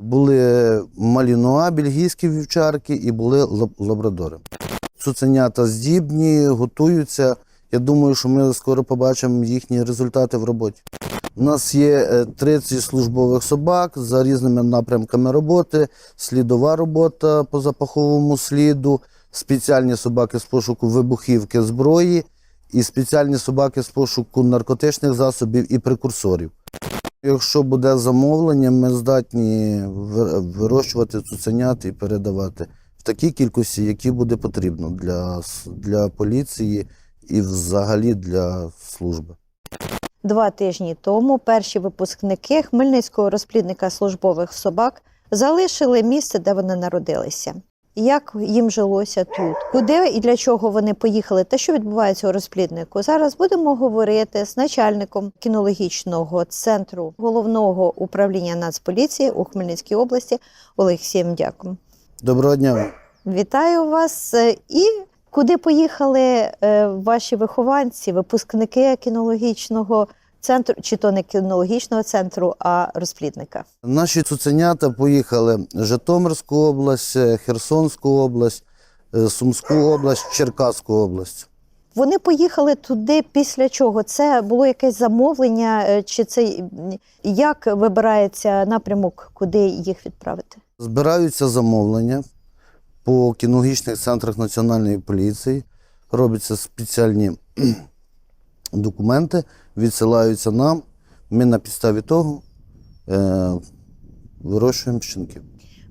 Були малінуа, бельгійські вівчарки і були лаб- лабрадори. Цуценята здібні, готуються. Я думаю, що ми скоро побачимо їхні результати в роботі. У нас є е, 30 службових собак за різними напрямками роботи, слідова робота по запаховому сліду, спеціальні собаки з пошуку вибухівки зброї і спеціальні собаки з пошуку наркотичних засобів і прекурсорів. Якщо буде замовлення, ми здатні вирощувати цуценят і передавати в такій кількості, які буде потрібно для, для поліції і взагалі для служби. Два тижні тому перші випускники Хмельницького розплідника службових собак залишили місце, де вони народилися. Як їм жилося тут? Куди і для чого вони поїхали? Та що відбувається у розпліднику? Зараз будемо говорити з начальником кінологічного центру головного управління Нацполіції у Хмельницькій області Олексієм Дяком. Доброго дня. Вітаю вас. І куди поїхали е, ваші вихованці, випускники кінологічного центру, чи то не кінологічного центру, а розплідника? Наші цуценята поїхали в Житомирську область, е, Херсонську область, е, Сумську область, Черкаську область. Вони поїхали туди після чого? Це було якесь замовлення, е, чи це як вибирається напрямок, куди їх відправити? Збираються замовлення по кінологічних центрах Національної поліції, робляться спеціальні документи, відсилаються нам. Ми на підставі того е, вирощуємо щенків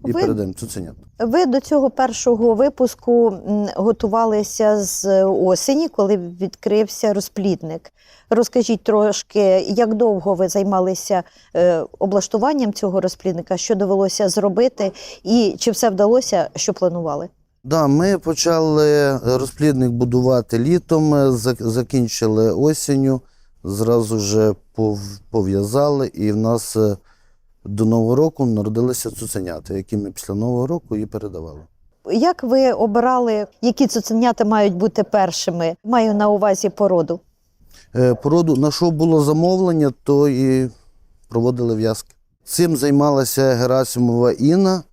і Ви- передаємо цуценят. Ви до цього першого випуску готувалися з осені, коли відкрився розплідник. Розкажіть трошки, як довго ви займалися е, облаштуванням цього розплідника, що довелося зробити, і чи все вдалося, що планували? Да, ми почали розплідник будувати літом, е, закінчили осінню, зразу ж пов'язали, і в нас е, до Нового року народилися цуценята, які ми після Нового року і передавали. Як ви обирали, які цуценята мають бути першими? Маю на увазі породу. Е, Породу, на що було замовлення, то і проводили в'язки. Цим займалася Герасимова Інна.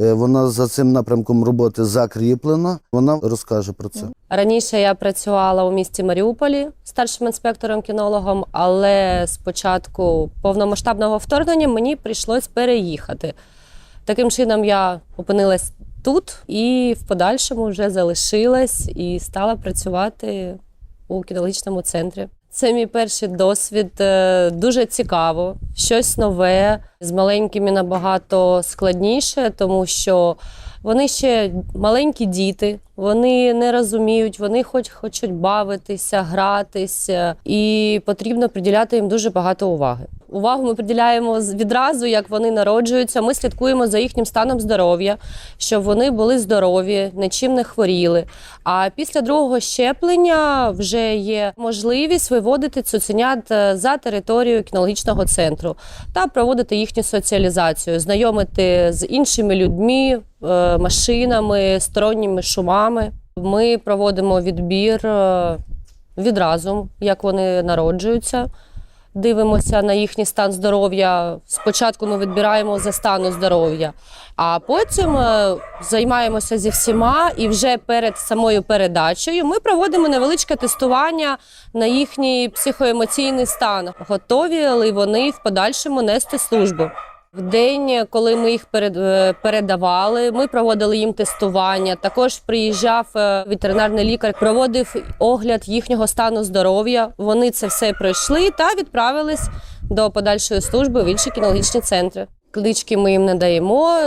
Е, Вона за цим напрямком роботи закріплена. Вона розкаже про це. Раніше я працювала у місті Маріуполі старшим інспектором-кінологом, але з початку повномасштабного вторгнення мені прийшлось переїхати. Таким чином я опинилась тут і в подальшому вже залишилась і стала працювати у кінологічному центрі. Це мій перший досвід. е, Дуже цікаво, щось нове. З маленькими набагато складніше, тому що вони ще маленькі діти, вони не розуміють, вони хоч хочуть бавитися, гратися, і потрібно приділяти їм дуже багато уваги. Увагу ми приділяємо відразу, як вони народжуються. Ми слідкуємо за їхнім станом здоров'я, щоб вони були здорові, нічим не хворіли. А після другого щеплення вже є можливість виводити цуценят е, за територію кінологічного центру та проводити їхню соціалізацію, знайомити з іншими людьми, е, машинами, сторонніми шумами. Ми проводимо відбір е, відразу, як вони народжуються. Дивимося на їхній стан здоров'я. Спочатку ми відбираємо за стану здоров'я, а потім е, займаємося зі всіма, і вже перед самою передачею ми проводимо невеличке тестування на їхній психоемоційний стан. Готові ли вони в подальшому нести службу? В день, коли ми їх е, передавали, ми проводили їм тестування. Також приїжджав е, ветеринарний лікар, проводив огляд їхнього стану здоров'я. Вони це все пройшли та відправились до подальшої служби в інші кінологічні центри. Клички ми їм не даємо.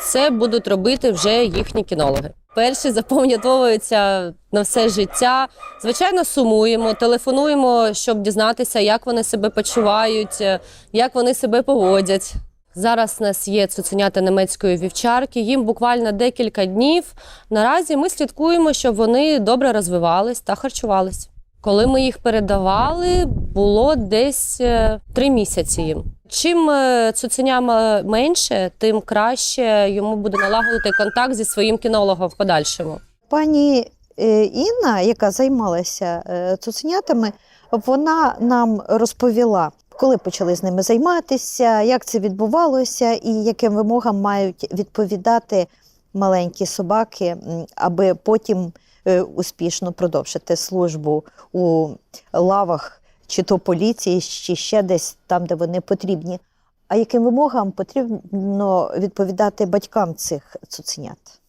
Це будуть робити вже їхні кінологи. Перші запам'ятовуються на все життя. Звичайно, сумуємо, телефонуємо, щоб дізнатися, як вони себе почувають, е, як вони себе поводять. Зараз у нас є цуценята німецької вівчарки. Їм буквально декілька днів. Наразі ми слідкуємо, щоб вони добре розвивались та харчувались. Коли ми їх передавали, було десь е, три місяці їм. Чим е, цуценям менше, тим краще йому буде налагодити контакт зі своїм кінологом в подальшому. Пані е, Інна, яка займалася цуценятами, Вона нам розповіла, коли почали з ними займатися, як це відбувалося і яким вимогам мають відповідати маленькі собаки, аби потім е, успішно продовжити службу у лавах чи то поліції, чи ще десь там, де вони потрібні. А яким вимогам потрібно відповідати батькам цих цуценят?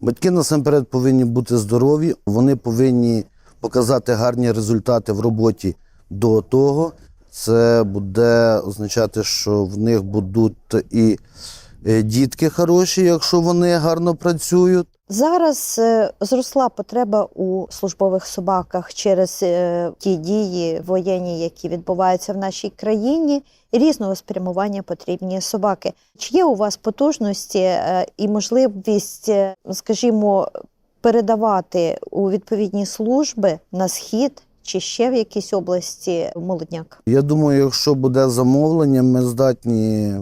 Батьки насамперед повинні бути здорові, вони повинні показати гарні результати в роботі до того. Це буде означати, що в них будуть і е, дітки хороші, якщо вони гарно працюють. Зараз е, зросла потреба у службових собаках через е, ті дії воєнні, які відбуваються в нашій країні. Різного спрямування потрібні собаки. Чи є у вас потужності і можливість, скажімо, передавати у відповідні служби на схід чи ще в якійсь області молодняк? Я думаю, якщо буде замовлення, ми здатні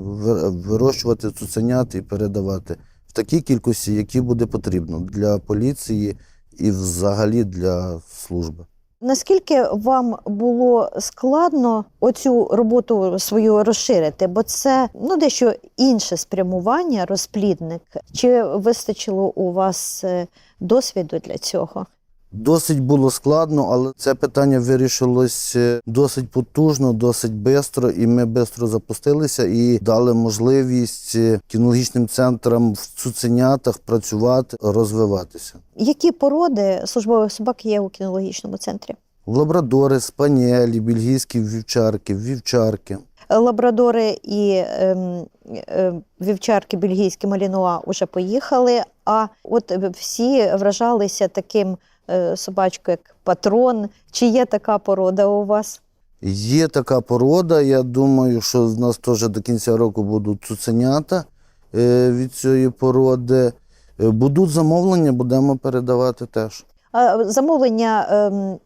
вирощувати цуценят і передавати в такій кількості, які буде потрібно для поліції і взагалі для служби. Наскільки вам було складно оцю роботу свою розширити? Бо це ну дещо інше спрямування, розплідник. Чи вистачило у вас е, досвіду для цього? Досить було складно, але це питання вирішилось е, досить потужно, досить швидко, і ми швидко запустилися і дали можливість е, кінологічним центрам в цуценятах працювати, розвиватися. Які породи службових собак є у кінологічному центрі? Лабрадори, спаніелі, бельгійські вівчарки, вівчарки. Лабрадори і ем, е, вівчарки бельгійські малінуа вже поїхали. А от всі вражалися таким е, собачкою, як патрон. Чи є така порода у вас? Є така порода. Я думаю, що в нас теж до кінця року будуть цуценята е, від цієї породи. Е, Будуть замовлення, будемо передавати теж. А замовлення ем,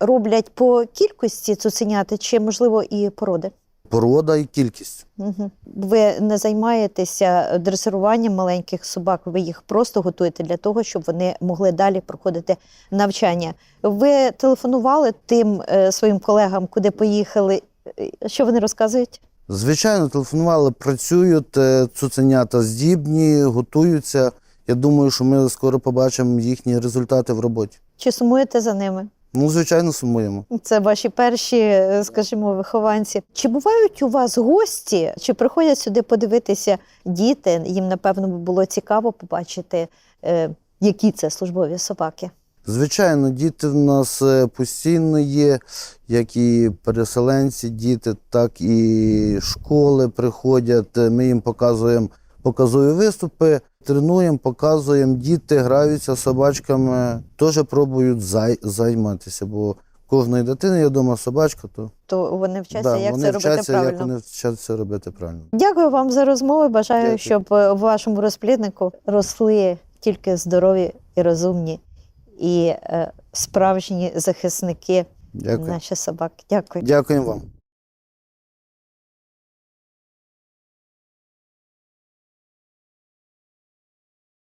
роблять по кількості цуценяти чи, можливо, і породи? Порода і кількість. Угу. Ви не займаєтеся дресируванням маленьких собак, ви їх просто готуєте для того, щоб вони могли далі проходити навчання. Ви телефонували тим е, своїм колегам, куди поїхали? Е, Що вони розказують? Звичайно, телефонували, працюють, е, цуценята здібні, готуються. Я думаю, що ми скоро побачимо їхні результати в роботі. Чи сумуєте за ними? Ну, звичайно, сумуємо. Це ваші перші, е, скажімо, вихованці. Чи бувають у вас гості? Чи приходять сюди подивитися діти? Їм напевно було цікаво побачити, е, які це службові собаки. Звичайно, діти в нас е, постійно є, як і переселенці, діти, так і школи приходять. Ми їм показуємо показові виступи, тренуємо, показуємо. Діти граються з собачками, теж пробують зай, займатися, бо кожної дитини є вдома собачка, то То вони вчаться, да, як вони це робити правильно. як вони вчаться робити правильно. Дякую вам за розмову. Бажаю, Дякую. щоб е, в вашому розпліднику росли тільки здорові і розумні і е, справжні захисники Дякую. наші собаки. Дякую. Дякуємо вам.